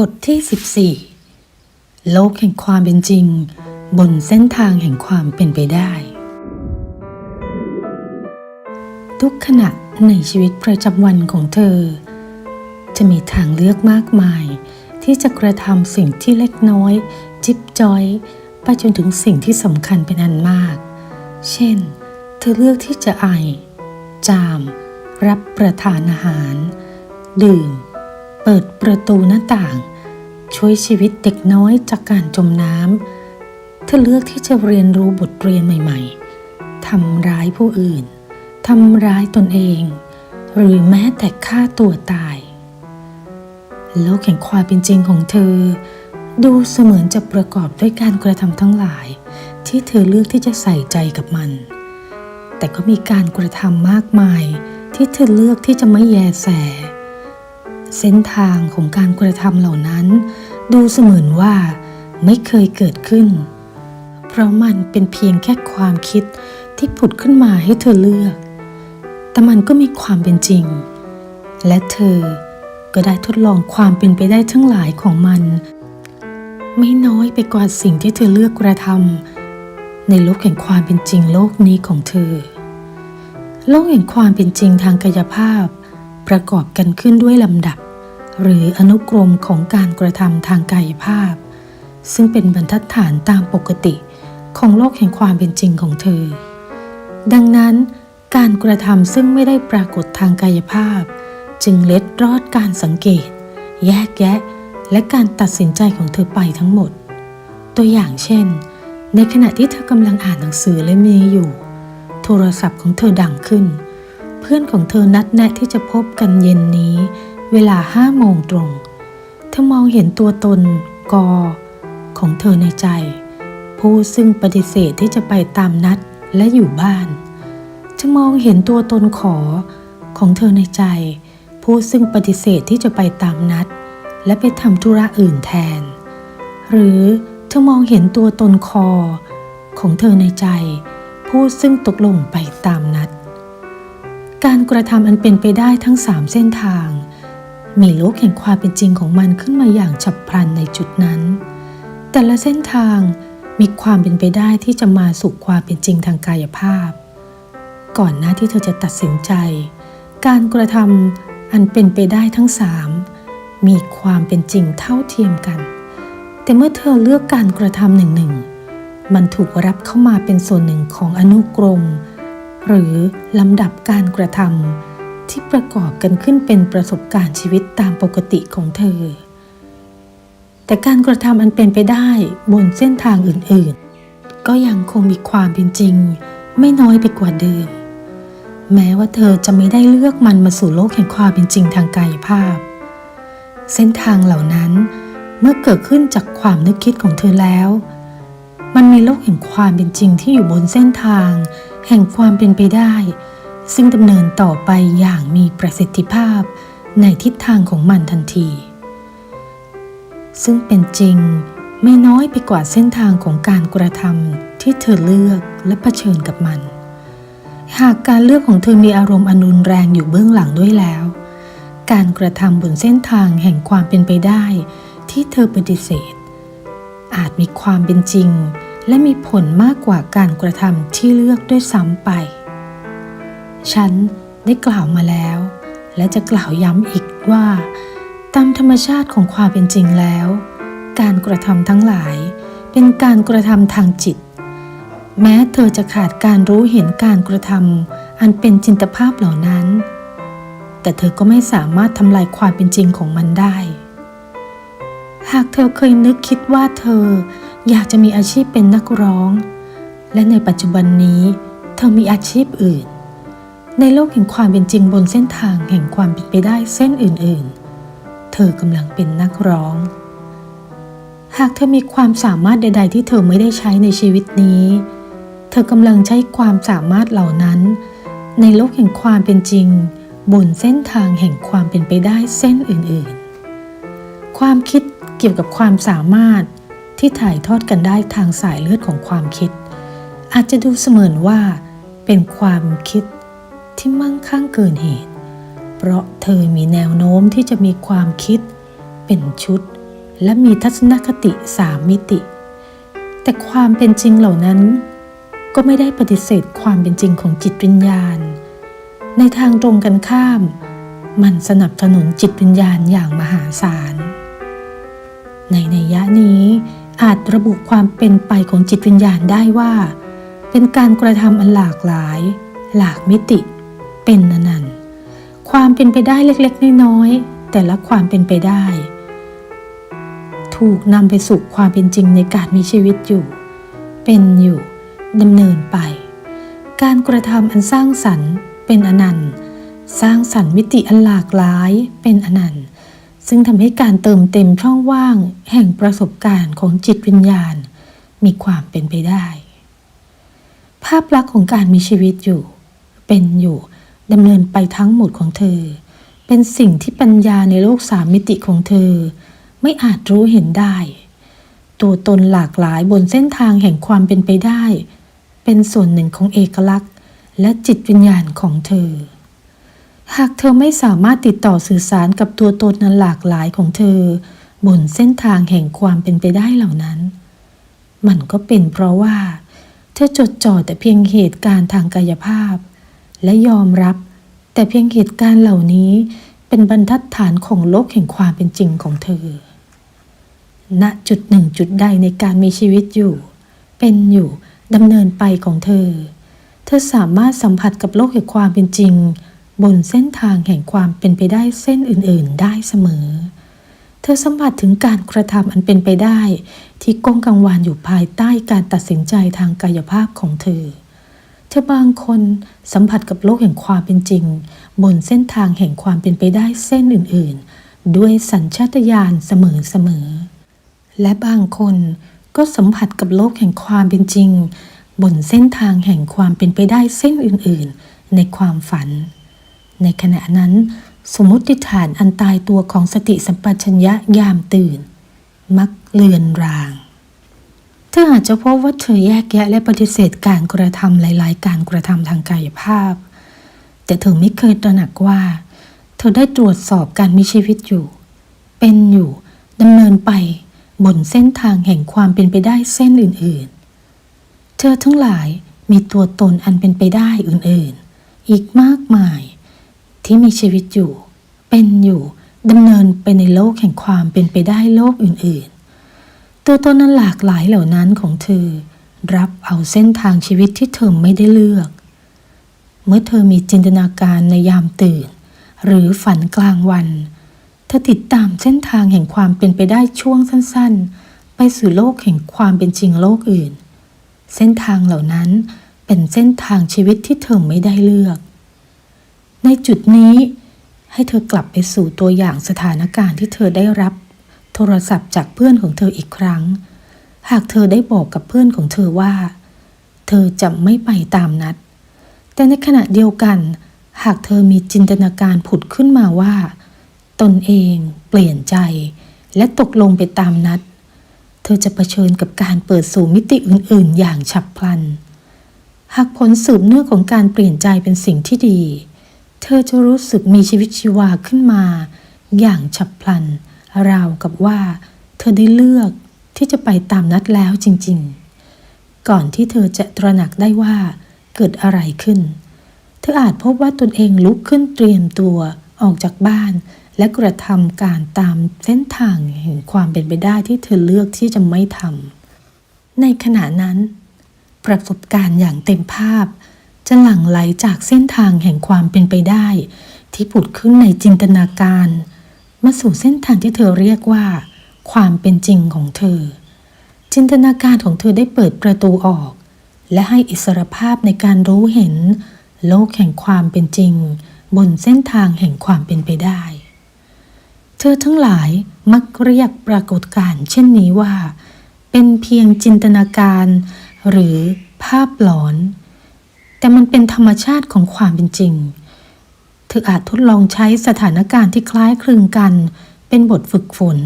บทที่ 14 โลกแห่งความเป็นจริง บนเส้นทางแห่งความเป็นไปได้ ทุกขณะในชีวิตประจำวันของเธอ จะมีทางเลือกมากมาย ที่จะกระทำสิ่งที่เล็กน้อย จิบจอย ไปจนถึงสิ่งที่สำคัญเป็นอันมาก เช่น เธอเลือกที่จะไอ จาม รับประทานอาหาร ดื่ม เปิดประตูหน้าต่าง ช่วยชีวิตเด็กน้อยจากการจมน้ำเธอเลือกที่จะเรียนรู้บทเรียนใหม่ๆทำร้ายผู้อื่นทำร้ายตนเอง หรือแม้แต่ฆ่าตัวตาย โลกแห่งความเป็นจริงของเธอ ดูเสมือนจะประกอบด้วยการกระทำทั้งหลาย ที่เธอเลือกที่จะใส่ใจกับมัน แต่ก็มีการกระทำมากมายที่เธอเลือกที่จะไม่แยแส เส้นทางของการกระทำเหล่านั้น ดูเสมือนว่าไม่เคยเกิดขึ้น เพราะมันเป็นเพียงแค่ความคิดที่ผุดขึ้นมาให้เธอเลือก แต่มันก็มีความเป็นจริง และเธอก็ได้ทดลองความเป็นไปได้ทั้งหลายของมัน ไม่น้อยไปกว่าสิ่งที่เธอเลือกกระทำในโลกแห่งความเป็นจริงโลกนี้ของเธอ โลกแห่งความเป็นจริงทางกายภาพประกอบกันขึ้นด้วยลำดับ หรืออนุกรมของการกระทำทางกายภาพ ซึ่งเป็นบรรทัดฐานตามปกติของโลกแห่งความเป็นจริงของเธอ ดังนั้น การกระทำซึ่งไม่ได้ปรากฏทางกายภาพ จึงเล็ดรอดการสังเกต แยกแยะ และการตัดสินใจของเธอไปทั้งหมด ตัวอย่างเช่น ในขณะที่เธอกำลังอ่านหนังสือเล่มนี้อยู่ โทรศัพท์ของเธอดังขึ้น เพื่อนของเธอนัดแนะที่จะพบกันเย็นนี้ เวลาห้าโมงตรง เธอมองเห็นตัวตนกอของเธอในใจ ผู้ซึ่งปฏิเสธที่จะไปตามนัดและอยู่บ้าน เธอมองเห็นตัวตนขอของเธอในใจ ผู้ซึ่งปฏิเสธที่จะไปตามนัด และไปทำธุระอื่นแทน หรือเธอมองเห็นตัวตนคอของเธอในใจ ผู้ซึ่งตกลงไปตามนัด การกระทำอันเป็นไปได้ทั้งสามเส้นทาง มีโลกแห่งความเป็นจริงของมันขึ้นมาอย่างฉับพลันในจุดนั้น แต่ละเส้นทางมีความเป็นไปได้ที่จะมาสู่ความเป็นจริงทางกายภาพ ก่อนหน้าที่เธอจะตัดสินใจ การกระทำอันเป็นไปได้ทั้งสามมีความเป็นจริงเท่าเทียมกัน แต่เมื่อเธอเลือกการกระทำหนึ่งหนึ่งมันถูกรับเข้ามาเป็นส่วนหนึ่งของอนุกรม หรือลำดับการกระทำ ที่ประกอบกันขึ้นเป็นประสบการณ์ชีวิตตามปกติของเธอ แต่การกระทำอันเป็นไปได้บนเส้นทางอื่นๆ ก็ยังคงมีความเป็นจริง ไม่น้อยไปกว่าเดิม แม้ว่าเธอจะไม่ได้เลือกมันมาสู่โลกแห่งความเป็นจริงทางกายภาพ เส้นทางเหล่านั้นเมื่อเกิดขึ้นจากความนึกคิดของเธอแล้ว มันมีโลกแห่งความเป็นจริงที่อยู่บนเส้นทาง แห่งความเป็นไปได้ ซึ่งดำเนินต่อไปอย่างมีประสิทธิภาพในทิศทางของมันทันที ซึ่งเป็นจริงไม่น้อยไปกว่าเส้นทางของการกระทำที่เธอเลือกและเผชิญกับมัน หากการเลือกของเธอมีอารมณ์อนุนแรงอยู่เบื้องหลังด้วยแล้ว การกระทำบนเส้นทางแห่งความเป็นไปได้ ที่เธอปฏิเสธ อาจมีความเป็นจริง และมีผลมากกว่าการกระทำที่เลือกด้วยซ้ำไป ฉันได้กล่าวมาแล้ว และจะกล่าวย้ำอีกว่า ตามธรรมชาติของความเป็นจริงแล้ว การกระทำทั้งหลาย เป็นการกระทำทางจิต แม้เธอจะขาดการรู้เห็นการกระทำอันเป็นจินตภาพเหล่านั้น แต่เธอก็ไม่สามารถทำลายความเป็นจริงของมันได้ หากเธอเคยนึกคิดว่าเธออยากจะมีอาชีพเป็นนักร้อง และในปัจจุบันนี้ เธอมีอาชีพอื่น ในโลกแห่งความเป็นจริงบนเส้นทางแห่งความเป็นไปได้เส้นอื่น ๆ เธอกำลังเป็นนักร้อง หากเธอมีความสามารถใด ๆ ที่เธอไม่ได้ใช้ในชีวิตนี้ เธอกำลังใช้ความสามารถเหล่านั้น ในโลกแห่งความเป็นจริง บนเส้นทางแห่งความเป็นไปได้เส้นอื่น ๆ ความคิดเกี่ยวกับความสามารถที่ถ่ายทอดกันได้ทางสายเลือดของความคิด อาจจะดูเสมือนว่า เป็นความคิด ที่มั่งคั่งเกินเหตุ เพราะเธอมีแนวโน้มที่จะมีความคิด เป็นชุด และมีทัศนคติสามมิติ แต่ความเป็นจริงเหล่านั้น ก็ไม่ได้ปฏิเสธความเป็นจริงของจิตวิญญาณ ในทางตรงกันข้าม มันสนับสนุนจิตวิญญาณอย่างมหาศาล ในนัยยะนี้อาจระบุความเป็นไปของจิตวิญญาณได้ว่า เป็นการกระทำอันหลากหลาย หลากมิติ เป็นอนันต์ ความเป็นไปได้เล็กๆ น้อยๆ แต่ละความเป็นไปได้ ถูกนำไปสู่ความเป็นจริงในการมีชีวิตอยู่ เป็นอยู่ดำเนินไป การกระทำอันสร้างสรรค์ เป็นอนันต์ สร้างสรรค์มิติอันหลากหลาย เป็นอนันต์ ซึ่งทำให้การเติมเต็มช่องว่าง แห่งประสบการณ์ของจิตวิญญาณ มีความเป็นไปได้ ภาพลักษณ์ของการมีชีวิตอยู่ เป็นอยู่ ดำเนินไปทั้งหมดของเธอ เป็นสิ่งที่ปัญญาในโลกสามมิติของเธอ ไม่อาจรู้เห็นได้ ตัวตนหลากหลายบนเส้นทางแห่งความเป็นไปได้ เป็นส่วนหนึ่งของเอกลักษณ์ และจิตวิญญาณของเธอ หากเธอไม่สามารถติดต่อสื่อสารกับตัวตนนั้นหลากหลายของเธอ บนเส้นทางแห่งความเป็นไปได้เหล่านั้น มันก็เป็นเพราะว่า เธอจดจ่อแต่เพียงเหตุการณ์ทางกายภาพ และยอมรับ แต่เพียงเหตุการณ์เหล่านี้เป็นบรรทัดฐานของโลกแห่งความเป็นจริงของเธอ ณจุดหนึ่งจุดใดในการมีชีวิตอยู่ เป็นอยู่ดำเนินไปของเธอ เธอสามารถสัมผัสกับโลกแห่งความเป็นจริง บนเส้นทางแห่งความเป็นไปได้เส้นอื่น ๆ ได้เสมอ เธอสัมผัสถึงการกระทำอันเป็นไปได้ ที่ก้งกังวานอยู่ภายใต้การตัดสินใจทางกายภาพของเธอ เธอบางคนสัมผัสกับโลกแห่งความเป็นจริง บนเส้นทางแห่งความเป็นไปได้เส้นอื่น ๆ ด้วยสัญชาตญาณเสมอๆและบางคนก็สัมผัสกับโลกแห่งความเป็นจริง บนเส้นทางแห่งความเป็นไปได้เส้นอื่น ๆ ในความฝัน ในขณะนั้น สมมติฐานอันตายตัวของสติสัมปชัญญะยามตื่น มักเลือนราง เธออาจจะพบว่าเธอแยกแยะและปฏิเสธการกระทำหลาย ๆ การกระทำทางกายภาพ แต่เธอไม่เคยตระหนักว่า เธอได้ตรวจสอบการมีชีวิตอยู่ เป็นอยู่ดำเนินไปบนเส้นทางแห่งความเป็นไปได้เส้นอื่น ๆ เธอทั้งหลายมีตัวตนอันเป็นไปได้อื่น ๆ อีกมากมาย ที่มีชีวิตอยู่ เป็นอยู่ดำเนินไปในโลกแห่งความเป็นไปได้โลกอื่น ๆ ตัวตนนั้นหลากหลายเหล่านั้นของเธอ รับเอาเส้นทางชีวิตที่เธอไม่ได้เลือก เมื่อเธอมีจินตนาการในยามตื่น หรือฝันกลางวัน เธอติดตามเส้นทางแห่งความเป็นไปได้ช่วงสั้นๆ ไปสู่โลกแห่งความเป็นจริงโลกอื่น เส้นทางเหล่านั้นเป็นเส้นทางชีวิตที่เธอไม่ได้เลือก ในจุดนี้ให้เธอกลับไปสู่ตัวอย่างสถานการณ์ที่เธอได้รับ โทรศัพท์จากเพื่อนของเธออีกครั้ง หากเธอได้บอกกับเพื่อนของเธอว่า เธอจะไม่ไปตามนัด แต่ในขณะเดียวกัน หากเธอมีจินตนาการผุดขึ้นมาว่า ตนเองเปลี่ยนใจ และตกลงไปตามนัด เธอจะเผชิญกับการเปิดสู่มิติอื่น ๆ อย่างฉับพลัน หากผลสืบเนื่องของการเปลี่ยนใจเป็นสิ่งที่ดี เธอจะรู้สึกมีชีวิตชีวาขึ้นมา อย่างฉับพลัน ราวกับว่า เธอได้เลือกที่จะไปตามนัดแล้วจริงๆ ก่อนที่เธอจะตระหนักได้ว่าเกิดอะไรขึ้น เธออาจพบว่าตนเองลุกขึ้นเตรียมตัวออกจากบ้าน และกระทำการตามเส้นทางแห่งความเป็นไปได้ที่เธอเลือกที่จะไม่ทำในขณะนั้น ประสบการณ์อย่างเต็มภาพ จะหลั่งไหลจากเส้นทางแห่งความเป็นไปได้ ที่ผุดขึ้นในจินตนาการ มาสู่เส้นทางที่เธอเรียกว่า ความเป็นจริงของเธอ จินตนาการของเธอได้เปิดประตูออก และให้อิสรภาพในการรู้เห็น โลกแห่งความเป็นจริง บนเส้นทางแห่งความเป็นไปได้ เธอทั้งหลายมักเรียกปรากฏการณ์เช่นนี้ว่า เป็นเพียงจินตนาการ หรือภาพหลอน แต่มันเป็นธรรมชาติของความเป็นจริง ออาจทดลองใช้สถานการณ์ที่คล้ายคลึงกัน เป็นบทฝึกฝน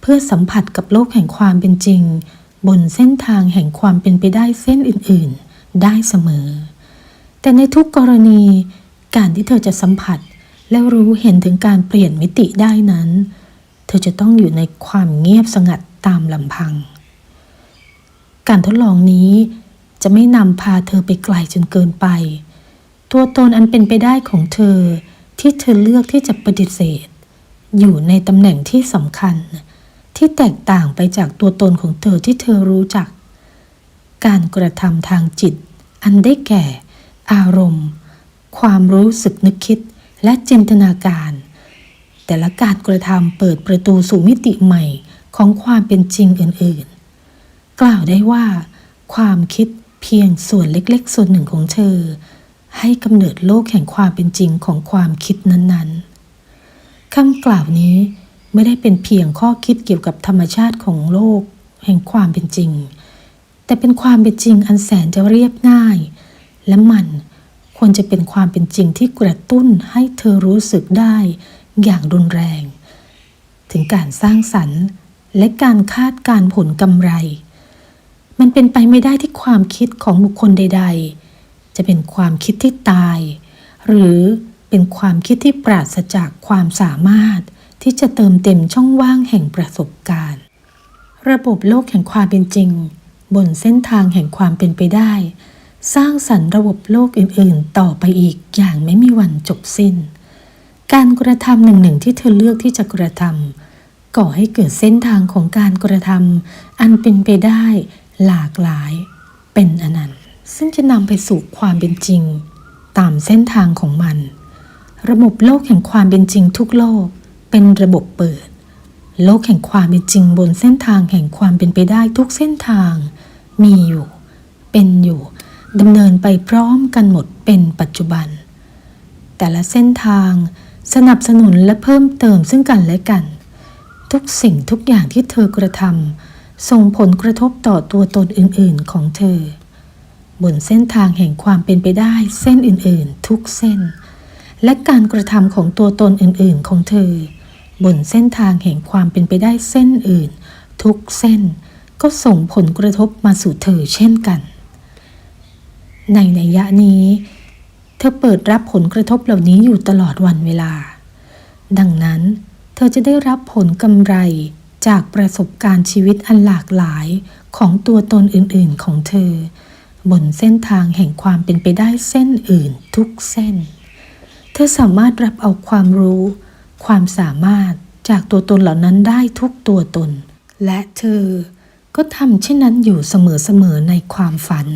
เพื่อสัมผัสกับโลกแห่งความเป็นจริง บนเส้นทางแห่งความเป็นไปได้เส้นอื่น ๆ ได้เสมอ แต่ในทุกกรณี การที่เธอจะสัมผัส และรู้เห็นถึงการเปลี่ยนมิติได้นั้น เธอจะต้องอยู่ในความเงียบสงัดตามลำพัง การทดลองนี้จะไม่นำพาเธอไปไกลจนเกินไป ตัวตนอันเป็นไปได้ของเธอ ที่เธอเลือกที่จะปฏิเสธ อยู่ในตำแหน่งที่สำคัญ ที่แตกต่างไปจากตัวตนของเธอที่เธอรู้จัก การกระทำทางจิต อันได้แก่ อารมณ์ ความรู้สึกนึกคิดและจินตนาการ แต่ละการกระทำเปิดประตูสู่มิติใหม่ของความเป็นจริงอื่นๆ กล่าวได้ว่า ความคิดเพียงส่วนเล็กๆ ส่วนหนึ่งของเธอ ให้กำเนิดโลกแห่งความเป็นจริงของความคิดนั้นๆคำกล่าวนี้ไม่ได้เป็นเพียงข้อคิดเกี่ยวกับธรรมชาติของโลก แห่งความเป็นจริง แต่เป็นความเป็นจริงอันแสนจะเรียบง่าย และมันควรจะเป็นความเป็นจริงที่กระตุ้นให้เธอรู้สึกได้อย่างรุนแรง ถึงการสร้างสรรค์และการคาดการผลกำไร มันเป็นไปไม่ได้ที่ความคิดของบุคคลใด ๆ จะเป็นความคิดที่ตาย หรือเป็นความคิดที่ปราศจากความสามารถ ที่จะเติมเต็มช่องว่างแห่งประสบการณ์ ระบบโลกแห่งความเป็นจริง บนเส้นทางแห่งความเป็นไปได้ สร้างสรรค์ระบบโลกอื่น ๆ ต่อไปอีกอย่างไม่มีวันจบสิ้น การกระทำหนึ่งหนึ่งที่เธอเลือกที่จะกระทำก่อให้เกิดเส้นทางของการกระทำอันเป็นไปได้หลากหลายเป็นอนันต์ ซึ่งจะนำไปสู่ความเป็นจริง ตามเส้นทางของมัน ระบบโลกแห่งความเป็นจริงทุกโลก เป็นระบบเปิด โลกแห่งความเป็นจริงบนเส้นทางแห่งความเป็นไปได้ทุกเส้นทาง มีอยู่ เป็นอยู่ดำเนินไปพร้อมกันหมดเป็นปัจจุบัน แต่ละเส้นทางสนับสนุนและเพิ่มเติมซึ่งกันและกัน ทุกสิ่งทุกอย่างที่เธอกระทำส่งผลกระทบต่อตัวตนอื่น ๆ ของเธอ บนเส้นทางแห่งความเป็นไปได้เส้นอื่นๆ ทุกเส้น และการกระทำของตัวตนอื่นๆ ของเธอ บนเส้นทางแห่งความเป็นไปได้เส้นอื่น ทุกเส้น ก็ส่งผลกระทบมาสู่เธอเช่นกัน ในนัยยะนี้ เธอเปิดรับผลกระทบเหล่านี้อยู่ตลอดวันเวลา ดังนั้น เธอจะได้รับผลกำไรจากประสบการณ์ชีวิตอันหลากหลายของตัวตนอื่นๆ ของเธอ บนเส้นทางแห่งความเป็นไปได้เส้นอื่นทุกเส้น เธอสามารถรับเอาความรู้ ความสามารถจากตัวตนเหล่านั้นได้ทุกตัวตน และเธอก็ทำเช่นนั้นอยู่เสมอๆในความฝัน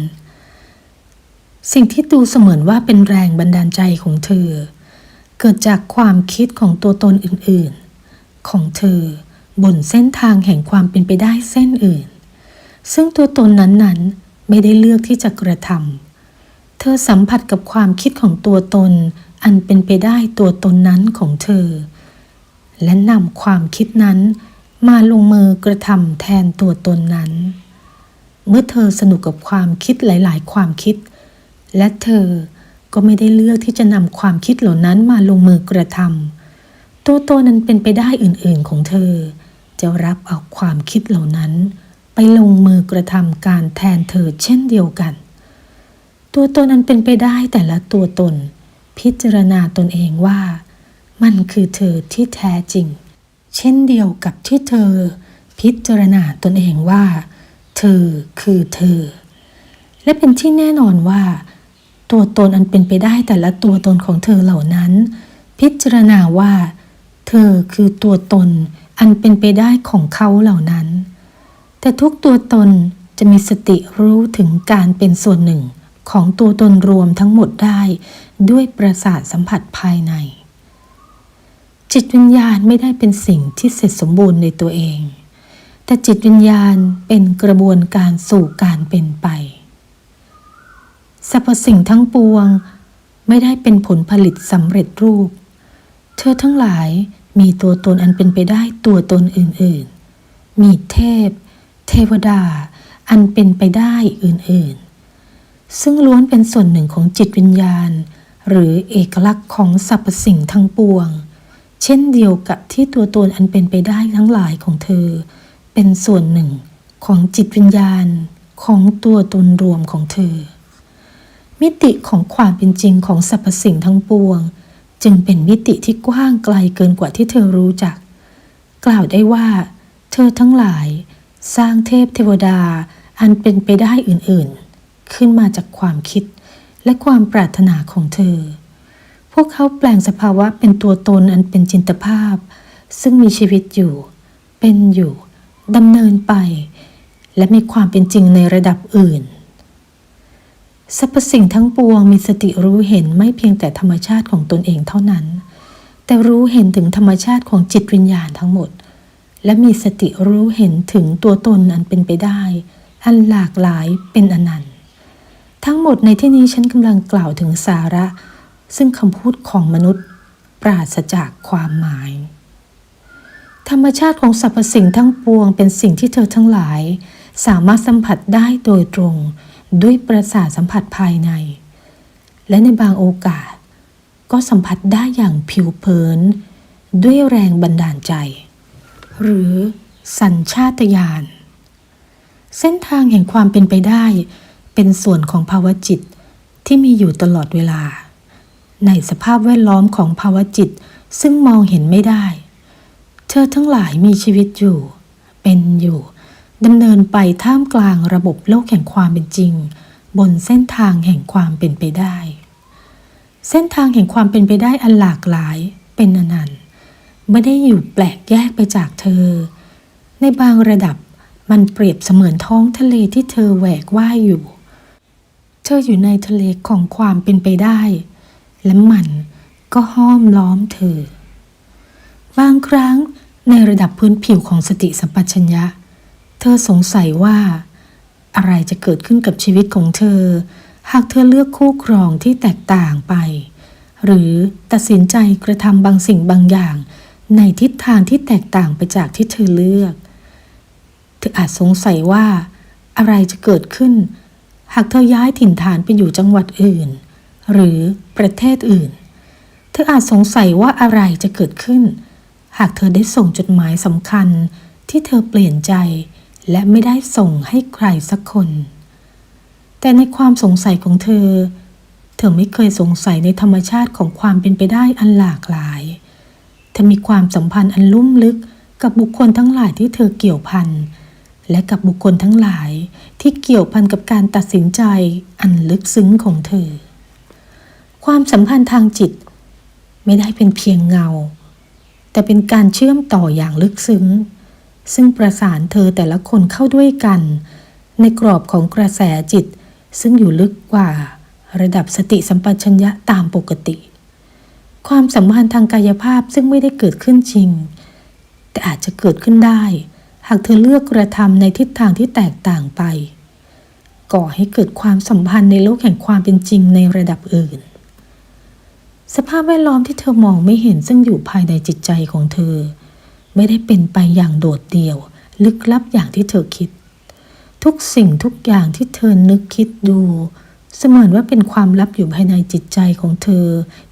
สิ่งที่ดูเสมือนว่าเป็นแรงบันดาลใจของเธอ เกิดจากความคิดของตัวตนอื่นๆ ของเธอบนเส้นทางแห่งความเป็นไปได้เส้นอื่น ซึ่งตัวตนนั้นๆ ไม่ได้เลือกที่จะกระทำเธอสัมผัสกับความคิดของตัวตน อันเป็นไปได้ตัวตนนั้นของเธอ และนำความคิดนั้น มาลงมือกระทำแทนตัวตนนั้น เมื่อเธอสนุกกับความคิดหลาย ๆ ความคิด และเธอก็ไม่ได้เลือกที่จะนำความคิดเหล่านั้นมาลงมือกระทำตัวตนนั้นเป็นไปได้อื่น ๆ ของเธอ จะรับเอาความคิดเหล่านั้น ไปลงมือกระทำการแทนเธอเช่นเดียวกัน ตัวตนนั้นเป็นไปได้แต่ละตัวตน พิจารณาตนเองว่า มันคือเธอที่แท้จริง เช่นเดียวกับที่เธอ พิจารณาตนเองว่า เธอคือเธอ และเป็นที่แน่นอนว่า ตัวตนอันเป็นไปได้แต่ละตัวตนของเธอเหล่านั้น พิจารณาว่า เธอคือตัวตนอันเป็นไปได้ของเขาเหล่านั้น แต่ทุกตัวตนจะมีสติรู้ถึงการเป็นส่วนหนึ่งของตัวตนรวมทั้งหมดได้ด้วยประสาทสัมผัสภายใน จิตวิญญาณไม่ได้เป็นสิ่งที่เสร็จสมบูรณ์ในตัวเอง แต่จิตวิญญาณเป็นกระบวนการสู่การเป็นไปสรรพสิ่งทั้งปวงไม่ได้เป็นผลผลิตสำเร็จรูป เธอทั้งหลายมีตัวตนอันเป็นไปได้ตัวตนอื่นๆ มีเทพ เทวดาอันเป็นไปได้อื่นๆ ซึ่งล้วนเป็นส่วนหนึ่งของจิตวิญญาณ หรือเอกลักษณ์ของสรรพสิ่งทั้งปวง เช่นเดียวกับที่ตัวตนอันเป็นไปได้ทั้งหลายของเธอ เป็นส่วนหนึ่งของจิตวิญญาณของตัวตนรวมของเธอ มิติของความเป็นจริงของสรรพสิ่งทั้งปวง จึงเป็นมิติที่กว้างไกลเกินกว่าที่เธอรู้จัก กล่าวได้ว่า เธอทั้งหลาย สร้างเทพเทวดาอันเป็นไปได้อื่นๆ ขึ้นมาจากความคิดและความปรารถนาของเธอ พวกเขาแปลงสภาวะเป็นตัวตนอันเป็นจินตภาพ ซึ่งมีชีวิตอยู่ เป็นอยู่ดำเนินไป และมีความเป็นจริงในระดับอื่นสรรพสิ่งทั้งปวงมีสติรู้เห็นไม่เพียงแต่ธรรมชาติของตนเองเท่านั้น แต่รู้เห็นถึงธรรมชาติของจิตวิญญาณทั้งหมด และมีสติรู้เห็นถึงตัวตนอันเป็นไปได้ อันหลากหลายเป็นอนันต์ ทั้งหมดในที่นี้ฉันกำลังกล่าวถึงสาระ ซึ่งคำพูดของมนุษย์ ปราศจากความหมาย ธรรมชาติของสรรพสิ่งทั้งปวงเป็นสิ่งที่เธอทั้งหลาย สามารถสัมผัสได้โดยตรง ด้วยประสาทสัมผัสภายใน และในบางโอกาส ก็สัมผัสได้อย่างผิวเผิน ด้วยแรงบันดาลใจ หรือสัญชาตญาณเส้นทางแห่งความเป็นไปได้ เป็นส่วนของภาวะจิตที่มีอยู่ตลอดเวลา ในสภาพแวดล้อมของภาวะจิตซึ่งมองเห็นไม่ได้ เธอทั้งหลายมีชีวิตอยู่ เป็นอยู่ดำเนินไปท่ามกลางระบบโลกแห่งความเป็นจริง บนเส้นทางแห่งความเป็นไปได้ เส้นทางแห่งความเป็นไปได้อันหลากหลายเป็นอนันต์ ไม่ได้อยู่แปลกแยกไปจากเธอ ในบางระดับมันเปรียบเสมือนท้องทะเลที่เธอแหวกว่ายอยู่ เธออยู่ในทะเลของความเป็นไปได้ และมันก็ห้อมล้อมเธอ บางครั้งในระดับพื้นผิวของสติสัมปชัญญะ เธอสงสัยว่า อะไรจะเกิดขึ้นกับชีวิตของเธอ หากเธอเลือกคู่ครองที่แตกต่างไป หรือตัดสินใจกระทำบางสิ่งบางอย่าง ในทิศทางที่แตกต่างไปจากที่เธอเลือก เธออาจสงสัยว่า อะไรจะเกิดขึ้น หากเธอย้ายถิ่นฐานไปอยู่จังหวัดอื่น หรือประเทศอื่น เธออาจสงสัยว่าอะไรจะเกิดขึ้น หากเธอได้ส่งจดหมายสำคัญที่เธอเปลี่ยนใจ และไม่ได้ส่งให้ใครสักคน แต่ในความสงสัยของเธอ เธอไม่เคยสงสัยในธรรมชาติของความเป็นไปได้อันหลากหลาย เธอมีความสัมพันธ์อันลุ่มลึกกับบุคคลทั้งหลายที่เธอเกี่ยวพัน และกับบุคคลทั้งหลายที่เกี่ยวพันกับการตัดสินใจอันลึกซึ้งของเธอ ความสัมพันธ์ทางจิต ไม่ได้เป็นเพียงเงา แต่เป็นการเชื่อมต่ออย่างลึกซึ้ง ซึ่งประสานเธอแต่ละคนเข้าด้วยกัน ในกรอบของกระแสจิตซึ่งอยู่ลึกกว่าระดับสติสัมปชัญญะตามปกติ ความสัมพันธ์ทางกายภาพซึ่งไม่ได้เกิดขึ้นจริง แต่อาจจะเกิดขึ้นได้ หากเธอเลือกกระทำในทิศทางที่แตกต่างไป ก่อให้เกิดความสัมพันธ์ในโลกแห่งความเป็นจริงในระดับอื่น สภาพแวดล้อมที่เธอมองไม่เห็นซึ่งอยู่ภายในจิตใจของเธอ ไม่ได้เป็นไปอย่างโดดเดี่ยว ลึกลับอย่างที่เธอคิด ทุกสิ่งทุกอย่างที่เธอนึกคิดดู เสมือนว่าเป็นความลับอยู่ภายในจิตใจของเธอ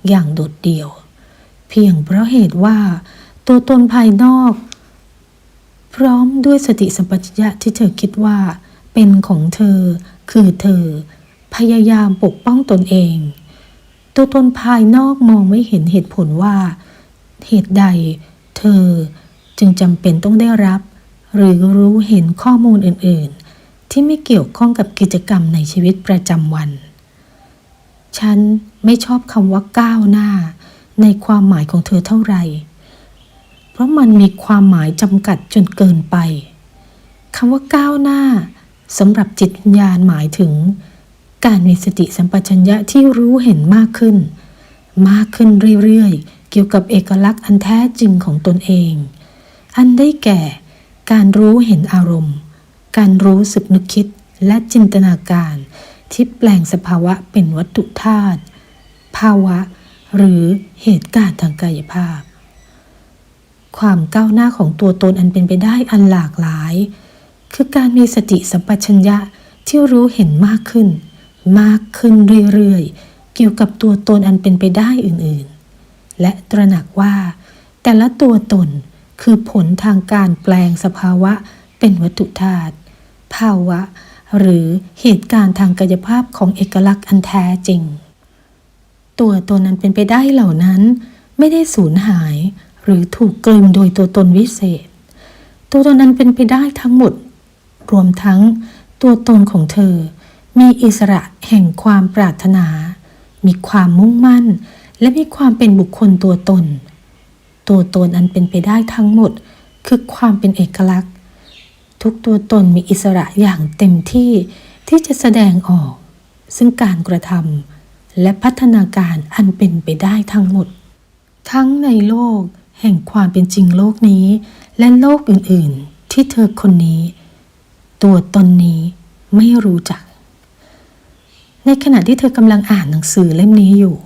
อย่างโดดเดี่ยว เพียงเพราะเหตุว่า ตัวตนภายนอก พร้อมด้วยสติสัมปชัญญะที่เธอคิดว่า เป็นของเธอ คือเธอ พยายามปกป้องตนเอง ตัวตนภายนอกมองไม่เห็นเหตุผลว่า เหตุใด เธอจึงจำเป็นต้องได้รับ หรือรู้เห็นข้อมูลอื่นๆ ที่ไม่เกี่ยวข้องกับกิจกรรมในชีวิตประจำวัน ฉันไม่ชอบคำว่าก้าวหน้า ในความหมายของเธอเท่าไหร่ เพราะมันมีความหมายจำกัดจนเกินไปคำว่าก้าวหน้าสำหรับจิตวิญญาณหมายถึง การมีสติสัมปชัญญะที่รู้เห็นมากขึ้น มากขึ้นเรื่อยๆ เกี่ยวกับเอกลักษณ์อันแท้จริงของตนเอง อันได้แก่ การรู้เห็นอารมณ์ การรู้สึกนึกคิดและจินตนาการที่แปลงสภาวะเป็นวัตถุธาตุภาวะ หรือเหตุการณ์ทางกายภาพ ความก้าวหน้าของตัวตนอันเป็นไปได้อันหลากหลาย คือการมีสติสัมปชัญญะที่รู้เห็นมากขึ้น มากขึ้นเรื่อยๆ เกี่ยวกับตัวตนอันเป็นไปได้อื่นๆ และตระหนักว่า แต่ละตัวตนคือผลทางการแปลงสภาวะเป็นวัตถุธาตุ ภาวะ หรือเหตุการณ์ทางกายภาพของเอกลักษณ์อันแท้จริง ตัวตนนั้นเป็นไปได้เหล่านั้น ไม่ได้สูญหาย หรือถูกกลืนโดยตัวตนวิเศษ ตัวตนนั้นเป็นไปได้ทั้งหมด รวมทั้งตัวตนของเธอ มีอิสระแห่งความปรารถนา มีความมุ่งมั่น และมีความเป็นบุคคลตัวตน ตัวตนอันเป็นไปได้ทั้งหมด คือความเป็นเอกลักษณ์ ทุกตัวตนมีอิสระอย่างเต็มที่ที่จะแสดงออก ซึ่งการกระทำและพัฒนาการอันเป็นไปได้ทั้งหมด ทั้งในโลกแห่งความเป็นจริงโลกนี้ และโลกอื่น ๆ ที่เธอคนนี้ ตัวตนนี้ไม่รู้จัก ในขณะที่เธอกำลังอ่านหนังสือเล่มนี้อยู่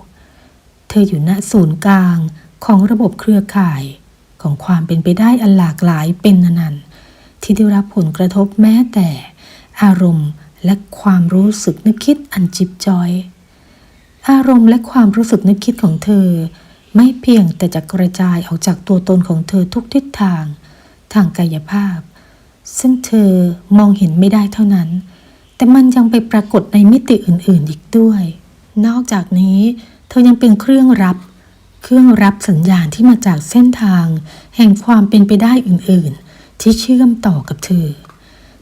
เธออยู่ณศูนย์กลางของระบบเครือข่ายของความเป็นไปได้อันหลากหลายเป็นนันต์ ที่ได้รับผลกระทบแม้แต่อารมณ์และความรู้สึกนึกคิดอันจิบจอย อารมณ์และความรู้สึกนึกคิดของเธอ ไม่เพียงแต่จะกระจายออกจากตัวตนของเธอทุกทิศทาง ทางกายภาพ ซึ่งเธอมองเห็นไม่ได้เท่านั้น แต่มันยังไปปรากฏในมิติอื่นๆอีกด้วย นอกจากนี้เธอยังเป็นเครื่องรับ เครื่องรับสัญญาณที่มาจากเส้นทาง แห่งความเป็นไปได้อื่นๆ ที่เชื่อมต่อกับเธอ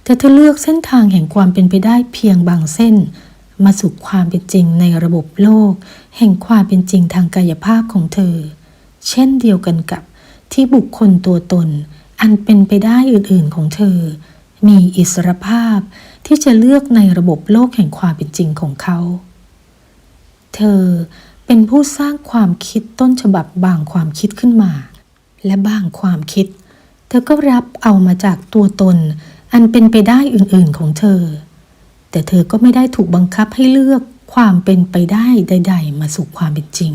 แต่เธอเลือกเส้นทางแห่งความเป็นไปได้เพียงบางเส้น มาสู่ความเป็นจริงในระบบโลก แห่งความเป็นจริงทางกายภาพของเธอ เช่นเดียวกันกับที่บุคคลตัวตน อันเป็นไปได้อื่นๆของเธอ มีอิสรภาพที่จะเลือกในระบบโลกแห่งความเป็นจริงของเขา เธอเป็นผู้สร้างความคิดต้นฉบับบางความคิดขึ้นมา และบางความคิด ธอก็รับเอามาจากตัวตน อันเป็นไปได้อื่นๆของเธอ แต่เธอก็ไม่ได้ถูกบังคับให้เลือกความเป็นไปได้ใด ๆ มาสู่ความเป็นจริง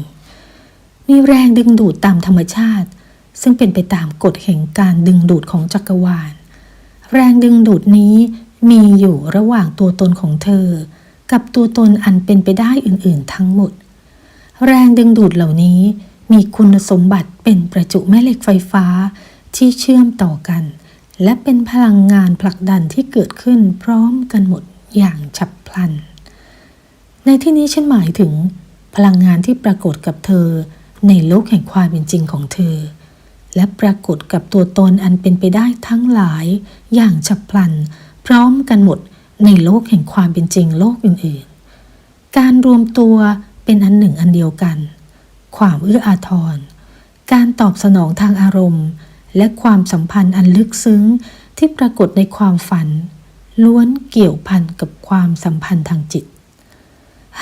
มีแรงดึงดูดตามธรรมชาติ ซึ่งเป็นไปตามกฎแห่งการดึงดูดของจักรวาล แรงดึงดูดนี้มีอยู่ระหว่างตัวตนของเธอ กับตัวตนอันเป็นไปได้อื่นๆ ทั้งหมด แรงดึงดูดเหล่านี้มีคุณสมบัติเป็นประจุแม่เหล็กไฟฟ้า ที่เชื่อมต่อกัน และเป็นพลังงานผลักดันที่เกิดขึ้นพร้อมกันหมดอย่างฉับพลัน ในที่นี้ฉันหมายถึง พลังงานที่ปรากฏกับเธอ ในโลกแห่งความเป็นจริงของเธอ และปรากฏกับตัวตนอันเป็นไปได้ทั้งหลาย อย่างฉับพลัน พร้อมกันหมดในโลกแห่งความเป็นจริงโลกอื่นๆ การรวมตัวเป็นอันหนึ่งอันเดียวกัน ความเอื้ออาทร การตอบสนองทางอารมณ์ และความสัมพันธ์อันลึกซึ้งที่ปรากฏในความฝัน ล้วนเกี่ยวพันกับความสัมพันธ์ทางจิต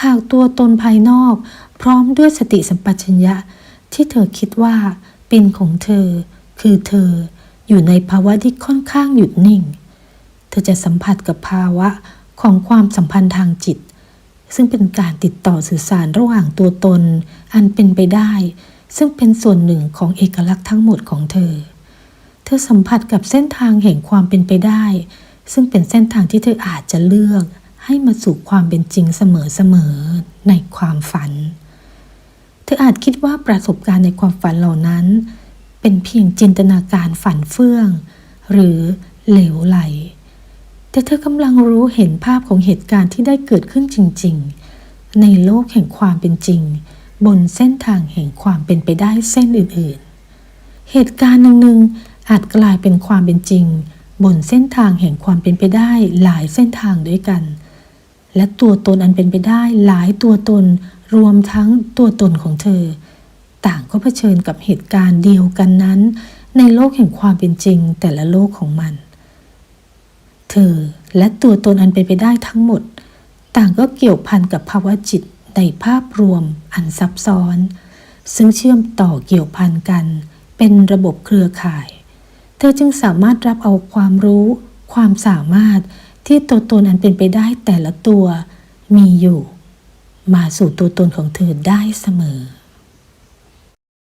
หากตัวตนภายนอกพร้อมด้วยสติสัมปชัญญะที่เธอคิดว่าเป็นของเธอ คือเธออยู่ในภาวะที่ค่อนข้างหยุดนิ่ง เธอจะสัมผัสกับภาวะของความสัมพันธ์ทางจิต ซึ่งเป็นการติดต่อสื่อสารระหว่างตัวตน อันเป็นไปได้ ซึ่งเป็นส่วนหนึ่งของเอกลักษณ์ทั้งหมดของเธอ เธอสัมผัสกับเส้นทางแห่งความเป็นไปได้ ซึ่งเป็นเส้นทางที่เธออาจจะเลือก ให้มาสู่ความเป็นจริงเสมอๆในความฝัน เธออาจคิดว่าประสบการณ์ในความฝันเหล่านั้น เป็นเพียงจินตนาการฝันเฟื่อง หรือเหลวไหล แต่เธอกำลังรู้เห็นภาพของเหตุการณ์ที่ได้เกิดขึ้นจริง ๆ ในโลกแห่งความเป็นจริง บนเส้นทางแห่งความเป็นไปได้เส้นอื่น ๆ เหตุการณ์หนึ่งๆ อาจกลายเป็นความเป็นจริง บนเส้นทางแห่งความเป็นไปได้หลายเส้นทางด้วยกัน และตัวตนอันเป็นไปได้หลายตัวตนรวมทั้งตัวตนของเธอ ต่างก็เผชิญกับเหตุการณ์เดียวกันนั้น ในโลกแห่งความเป็นจริงแต่ละโลกของมัน เธอและตัวตนอันเป็นไปได้ทั้งหมด ต่างก็เกี่ยวพันกับภาวะจิตในภาพรวมอันซับซ้อน ซึ่งเชื่อมต่อเกี่ยวพันกัน เป็นระบบเครือข่าย เธอจึงสามารถรับเอาความรู้ ความสามารถที่ตัวตนอันเป็นไปได้แต่ละตัวมีอยู่ มาสู่ตัวตนของเธอได้เสมอ